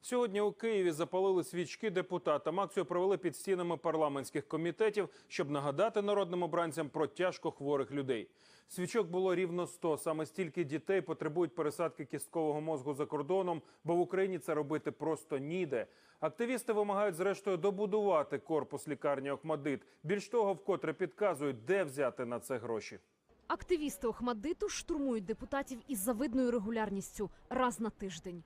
Сьогодні у Києві запалили свічки депутатам. Акцію провели під стінами парламентських комітетів, щоб нагадати народним обранцям про тяжко хворих людей. Свічок було рівно 100. Саме стільки дітей потребують пересадки кісткового мозку за кордоном, бо в Україні це робити просто ніде. Активісти вимагають зрештою добудувати корпус лікарні Охмадит. Більш того, вкотре підказують, де взяти на це гроші. Активісти Охмадиту штурмують депутатів із завидною регулярністю раз на тиждень.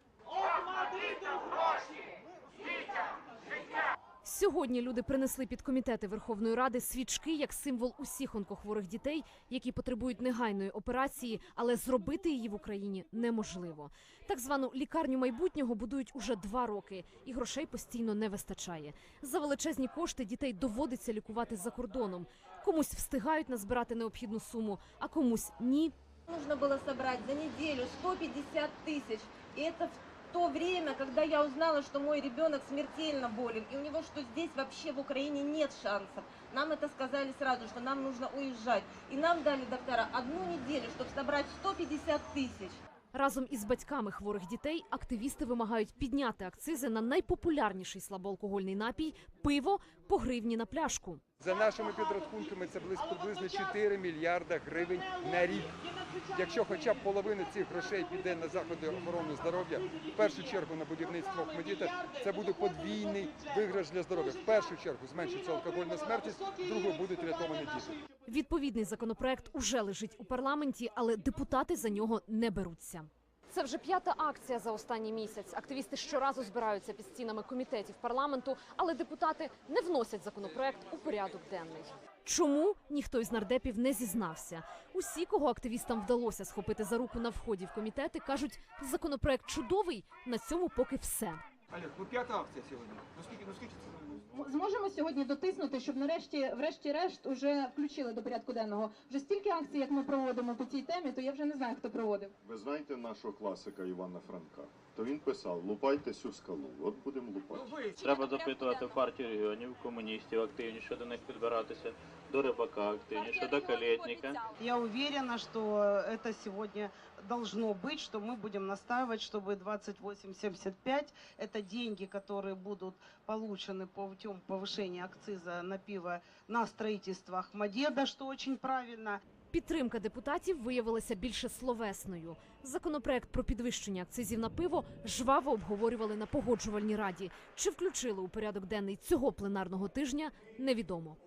Сьогодні люди принесли під комітети Верховної Ради свічки як символ усіх онкохворих дітей, які потребують негайної операції, але зробити її в Україні неможливо. Так звану лікарню майбутнього будують уже два роки, і грошей постійно не вистачає. За величезні кошти дітей доводиться лікувати за кордоном. Комусь встигають назбирати необхідну суму, а комусь ні. Нужно было собрать за неделю 150 тысяч. И это в то время, когда я узнала, что мой ребенок смертельно болен, и у него что здесь вообще в Украине нет шансов. Нам это сказали сразу, что нам нужно уезжать. И нам дали доктора одну неделю, чтобы собрать 150 тысяч. Разом із батьками хворих дітей активісти вимагають підняти акцизи на найпопулярніший слабоалкогольний напій пиво по гривні на пляшку. За нашими підрахунками, це приблизно 4 мільярда гривень на рік. Якщо хоча б половина цих грошей піде на заходи охорони здоров'я, в першу чергу на будівництво Охмадіта, це буде подвійний виграш для здоров'я. В першу чергу зменшиться алкогольна смертність, в другу будуть рятовані діти. Відповідний законопроект уже лежить у парламенті, але депутати за нього не беруться. Це вже п'ята акція за останній місяць. Активісти щоразу збираються під стінами комітетів парламенту, але депутати не вносять законопроект у порядок денний. Чому ніхто із нардепів не зізнався? Усі, кого активістам вдалося схопити за руку на вході в комітети, кажуть, законопроект чудовий. На цьому поки все. Олег, ну п'ята акція сьогодні. Ну скільки, ну скільки це? зможемо сьогодні дотиснути, щоб нарешті, врешті-решт, уже включили до порядку денного. Вже стільки акцій, як ми проводимо по цій темі, то я вже не знаю, хто проводив. Ви знаєте нашого класика Івана Франка? То він писав: лупайте цю скалу. От будемо лупати. Треба запитувати партію регіонів, комуністів, активніше до них підбиратися, до рибака активніше, до калєтника. Я уверена, что это сегодня должно быть, что мы будем настаивать, чтобы 28,75 это деньги, которые будут получены по путем повышения акциза на пиво на строительство Ахмадеда, что очень правильно. Підтримка депутатів виявилася більше словесною. Законопроект про підвищення акцизів на пиво жваво обговорювали на погоджувальній раді. Чи включили у порядок денний цього пленарного тижня, невідомо.